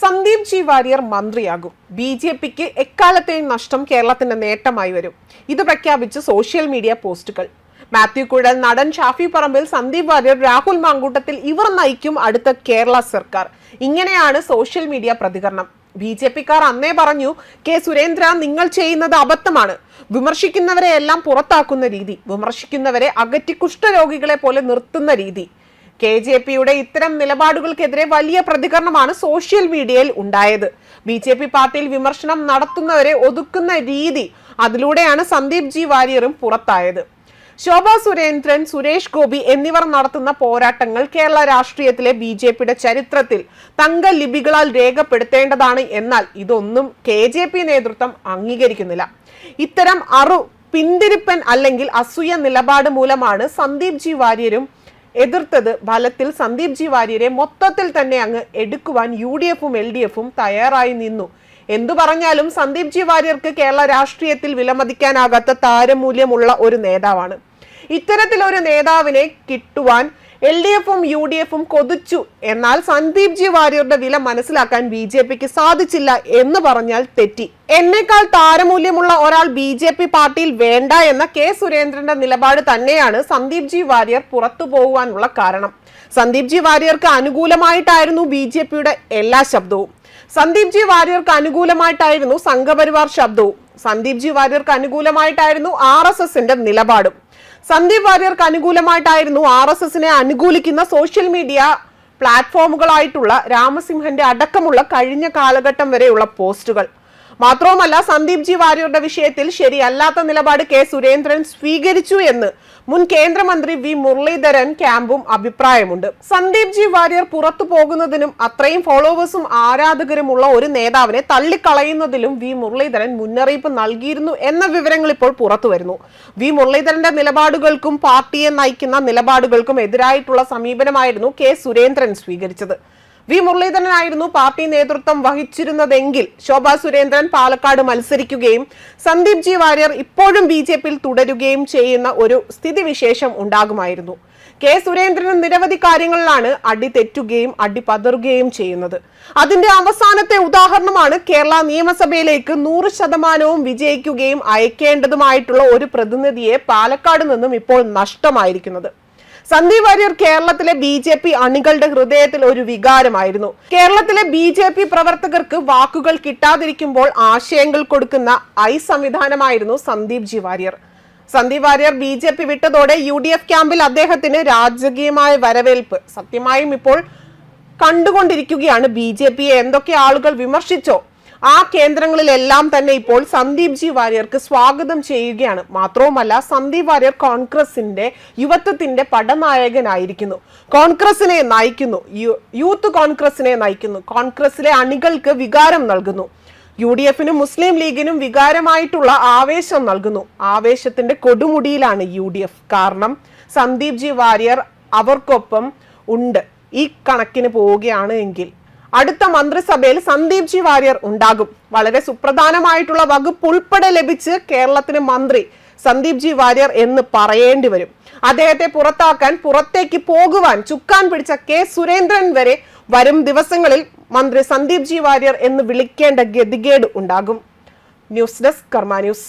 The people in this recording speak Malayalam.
സന്ദീപ് ജി വാര്യർ മന്ത്രിയാകും. ബി ജെ പിക്ക് എക്കാലത്തെയും നഷ്ടം കേരളത്തിന്റെ നേട്ടമായി വരും. ഇത് പ്രഖ്യാപിച്ച് സോഷ്യൽ മീഡിയ പോസ്റ്റുകൾ. മാത്യു കുഴൽ നടൻ ഷാഫി പറമ്പിൽ സന്ദീപ് വാര്യർ രാഹുൽ മാങ്കൂട്ടത്തിൽ ഇവർ നയിക്കും അടുത്ത കേരള സർക്കാർ. ഇങ്ങനെയാണ് സോഷ്യൽ മീഡിയ പ്രതികരണം. ബി ജെ പിക്കാർ അന്നേ പറഞ്ഞു കെ സുരേന്ദ്ര നിങ്ങൾ ചെയ്യുന്നത് അബദ്ധമാണ്. വിമർശിക്കുന്നവരെ എല്ലാം പുറത്താക്കുന്ന രീതി. വിമർശിക്കുന്നവരെ അകറ്റി കുഷ്ഠരോഗികളെ പോലെ നിർത്തുന്ന രീതി. കെ ജെ പിയുടെ ഇത്തരം നിലപാടുകൾക്കെതിരെ വലിയ പ്രതികരണമാണ് സോഷ്യൽ മീഡിയയിൽ ഉണ്ടായത്. ബി ജെ പി പാർട്ടിയിൽ വിമർശനം നടത്തുന്നവരെ ഒതുക്കുന്ന രീതി അതിലൂടെയാണ് സന്ദീപ് ജി വാര്യറും പുറത്തായത്. ശോഭ സുരേന്ദ്രൻ സുരേഷ് ഗോപി എന്നിവർ നടത്തുന്ന പോരാട്ടങ്ങൾ കേരള രാഷ്ട്രീയത്തിലെ ബി ജെ പിയുടെ ചരിത്രത്തിൽ തങ്ക ലിപികളാൽ രേഖപ്പെടുത്തേണ്ടതാണ് എന്നാൽ ഇതൊന്നും കെ ജെ പി നേതൃത്വം അംഗീകരിക്കുന്നില്ല. ഇത്തരം അറു പിന്തിരിപ്പൻ അല്ലെങ്കിൽ അസൂയ നിലപാട് മൂലമാണ് സന്ദീപ് ജി വാര്യരും എതിർത്തത് ഫലത്തിൽ സന്ദീപ് ജി വാര്യരെ മൊത്തത്തിൽ തന്നെ അങ്ങ് എടുക്കുവാൻ യു ഡി എഫും എൽ ഡി എഫും തയ്യാറായി നിന്നു. എന്തു പറഞ്ഞാലും സന്ദീപ് ജി വാര്യർക്ക് കേരള രാഷ്ട്രീയത്തിൽ വിലമതിക്കാനാകാത്ത താരമൂല്യമുള്ള ഒരു നേതാവാണ്. ഇത്തരത്തിലൊരു നേതാവിനെ കിട്ടുവാൻ എൽ ഡി എഫും യു ഡി എഫും കൊതിച്ചു. എന്നാൽ സന്ദീപ് ജി വാര്യരുടെ വില മനസ്സിലാക്കാൻ ബി ജെ പിക്ക് സാധിച്ചില്ല എന്ന് പറഞ്ഞാൽ തെറ്റി. എന്നേക്കാൾ താരമൂല്യമുള്ള ഒരാൾ ബി ജെ പി പാർട്ടിയിൽ വേണ്ട എന്ന കെ സുരേന്ദ്രന്റെ നിലപാട് തന്നെയാണ് സന്ദീപ് ജി വാര്യർ പുറത്തു പോകുവാനുള്ള കാരണം. സന്ദീപ് ജി വാര്യർക്ക് അനുകൂലമായിട്ടായിരുന്നു ബി ജെ പിയുടെ എല്ലാ ശബ്ദവും. സന്ദീപ് ജി വാര്യർക്ക് അനുകൂലമായിട്ടായിരുന്നു സംഘപരിവാർ ശബ്ദവും. സന്ദീപ് ജി വാര്യർക്ക് അനുകൂലമായിട്ടായിരുന്നു ആർ എസ് എസിന്റെ നിലപാടും. സന്ദീപ് വാര്യർക്ക് അനുകൂലമായിട്ടായിരുന്നു ആർ എസ് എസിനെ അനുകൂലിക്കുന്ന സോഷ്യൽ മീഡിയ പ്ലാറ്റ്ഫോമുകളായിട്ടുള്ള രാമസിംഹന്റെ അടക്കമുള്ള കഴിഞ്ഞ കാലഘട്ടം വരെയുള്ള പോസ്റ്റുകൾ. മാത്രവുമല്ല സന്ദീപ് ജി വാര്യരുടെ വിഷയത്തിൽ ശരിയല്ലാത്ത നിലപാട് കെ സുരേന്ദ്രൻ സ്വീകരിച്ചു എന്ന് മുൻ കേന്ദ്രമന്ത്രി വി മുരളീധരൻ ക്യാമ്പും അഭിപ്രായമുണ്ട്. സന്ദീപ് ജി വാര്യർ പുറത്തു പോകുന്നതിനും അത്രയും ഫോളോവേഴ്സും ആരാധകരുമുള്ള ഒരു നേതാവിനെ തള്ളിക്കളയുന്നതിലും വി മുരളീധരൻ മുന്നറിയിപ്പ് നൽകിയിരുന്നു എന്ന വിവരങ്ങൾ ഇപ്പോൾ പുറത്തു വരുന്നു. വി മുരളീധരന്റെ നിലപാടുകൾക്കും പാർട്ടിയെ നയിക്കുന്ന നിലപാടുകൾക്കും എതിരായിട്ടുള്ള സമീപനമായിരുന്നു കെ സുരേന്ദ്രൻ സ്വീകരിച്ചത്. വി മുരളീധരനായിരുന്നു പാർട്ടി നേതൃത്വം വഹിച്ചിരുന്നതെങ്കിൽ ശോഭാ സുരേന്ദ്രൻ പാലക്കാട് മത്സരിക്കുകയും സന്ദീപ് ജി വാര്യർ ഇപ്പോഴും ബി ജെ പിയിൽ തുടരുകയും ചെയ്യുന്ന ഒരു സ്ഥിതിവിശേഷം ഉണ്ടാകുമായിരുന്നു. കെ സുരേന്ദ്രൻ നിരവധി കാര്യങ്ങളിലാണ് അടി തെറ്റുകയും അടി പതറുകയും ചെയ്യുന്നത്. അതിന്റെ അവസാനത്തെ ഉദാഹരണമാണ് കേരള നിയമസഭയിലേക്ക് നൂറ് ശതമാനവും വിജയിക്കുകയും അയക്കേണ്ടതുമായിട്ടുള്ള ഒരു പ്രതിനിധിയെ പാലക്കാട് നിന്നും ഇപ്പോൾ നഷ്ടമായിരിക്കുന്നത്. സന്ദീപ് വാര്യർ കേരളത്തിലെ ബി ജെ പി അണികളുടെ ഹൃദയത്തിൽ ഒരു വികാരമായിരുന്നു. കേരളത്തിലെ ബി ജെ പി പ്രവർത്തകർക്ക് വാക്കുകൾ കിട്ടാതിരിക്കുമ്പോൾ ആശയങ്ങൾ കൊടുക്കുന്ന ഐ സംവിധാനമായിരുന്നു Sandeep G Warrier. Sandeep Warrier B J P വിട്ടതോടെ U D F ക്യാമ്പിൽ അദ്ദേഹത്തിന് രാജകീയമായ വരവേൽപ്പ് സത്യമായും ഇപ്പോൾ കണ്ടുകൊണ്ടിരിക്കുകയാണ് ബി ജെ പിയെ എന്തൊക്കെ ആളുകൾ വിമർശിച്ചോ ആ കേന്ദ്രങ്ങളിലെല്ലാം തന്നെ ഇപ്പോൾ സന്ദീപ് ജി വാര്യർക്ക് സ്വാഗതം ചെയ്യുകയാണ്. മാത്രവുമല്ല സന്ദീപ് വാര്യർ കോൺഗ്രസിന്റെ യുവത്വത്തിന്റെ പടനായകനായിരിക്കുന്നു. കോൺഗ്രസിനെ നയിക്കുന്നു. യൂത്ത് കോൺഗ്രസിനെ നയിക്കുന്നു. കോൺഗ്രസിലെ അണികൾക്ക് വികാരം നൽകുന്നു. യു ഡി എഫിനും മുസ്ലിം ലീഗിനും വികാരമായിട്ടുള്ള ആവേശം നൽകുന്നു. ആവേശത്തിന്റെ കൊടുമുടിയിലാണ് യു ഡി എഫ് കാരണം സന്ദീപ് ജി വാര്യർ അവർക്കൊപ്പം ഉണ്ട്. ഈ കണക്കിന് പോവുകയാണ് എങ്കിൽ. അടുത്ത മന്ത്രിസഭയിൽ സന്ദീപ് ജി വാര്യർ ഉണ്ടാകും. വളരെ സുപ്രധാനമായിട്ടുള്ള വകുപ്പ് ഉൾപ്പെടെ ലഭിച്ച് കേരളത്തിന് മന്ത്രി സന്ദീപ് ജി വാര്യർ എന്ന് പറയേണ്ടി വരും. അദ്ദേഹത്തെ പുറത്താക്കാൻ പുറത്തേക്ക് പോകുവാൻ ചുക്കാൻ പിടിച്ച കെ സുരേന്ദ്രൻ വരെ വരും ദിവസങ്ങളിൽ മന്ത്രി സന്ദീപ് ജി വാര്യർ എന്ന് വിളിക്കേണ്ട ഗതികേട് ഉണ്ടാകും. News desk Karma News.